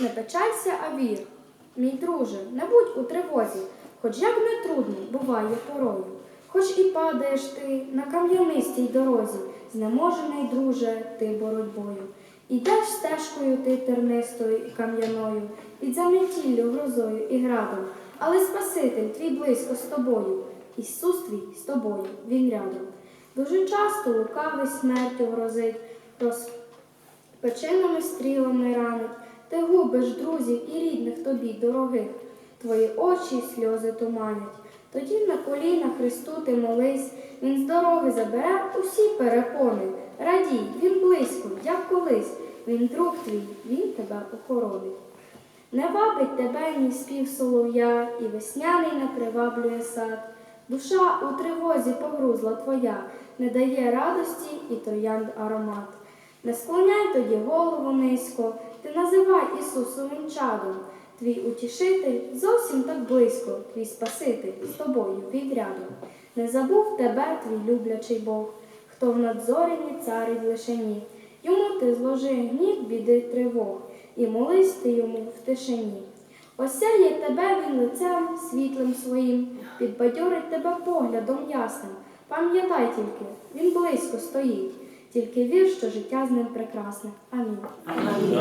Не печалься, а вір. Мій друже, не будь у тривозі, хоч як не трудно буває порою. Хоч і падаєш ти на кам'янистій дорозі, знеможений, друже, ти боротьбою. Ідеш стежкою ти тернистою і кам'яною, під заметіллю, грозою і градом, але Спаситель твій близько з тобою, Ісус твій з тобою, Він рядом. Дуже часто лукавий смертю грозить, роз печеними стрілами ранить, ти губиш друзів і рідних тобі дорогих, твої очі сльози туманять. Тоді на колінах Христу ти молись, Він з дороги забере усі перепони. Радій, він близько, як колись, він друг твій, він тебе охоронить. Не вабить тебе ні спів солов'я, і весняний не приваблює сад. Душа у тривозі погрузла твоя, не дає радості і троянд аромат. Не склоняй тоді голову низько, ти називай Ісусовим чадом. Твій утішитель зовсім так близько, твій Спаситель з тобою відрядом. Не забув тебе твій люблячий Бог, хто в надзоренні царить лишені. Йому ти зложи гнів біди тривог, і молись ти йому в тишині. Осяє тебе він лицем світлим своїм, підбадьорить тебе поглядом ясним. Пам'ятай тільки, він близько стоїть, тільки вір, що життя з ним прекрасне. Амінь.